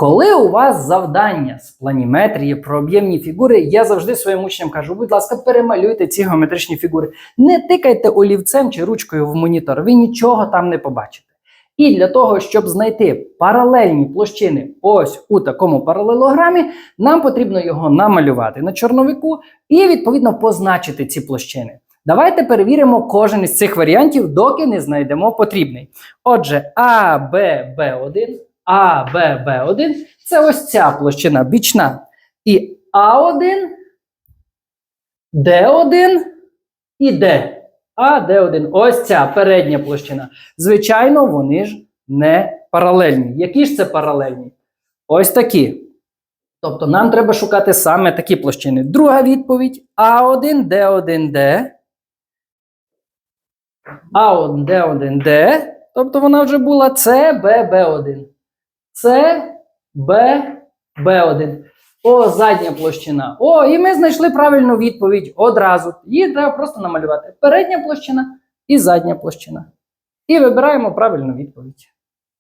Коли у вас завдання з планіметрії про об'ємні фігури, я завжди своїм учням кажу: будь ласка, перемалюйте ці геометричні фігури. Не тикайте олівцем чи ручкою в монітор, ви нічого там не побачите. І для того, щоб знайти паралельні площини ось у такому паралелограмі, нам потрібно його намалювати на чорновику і відповідно позначити ці площини. Давайте перевіримо кожен із цих варіантів, доки не знайдемо потрібний. Отже, А, Б, Б1, А, Б, Б1 це ось ця площина бічна. І А1, Д1 і Д. А, Д1. Ось ця передня площина. Звичайно, вони ж не паралельні. Які ж це паралельні? Ось такі. Тобто нам треба шукати саме такі площини. Друга відповідь А1, Д1, Д. А1, Д1, Д. Тобто вона вже була С, Б, Б1. С, Б, Б1. О, задня площина. О, і ми знайшли правильну відповідь одразу. Її треба просто намалювати. Передня площина і задня площина. І вибираємо правильну відповідь.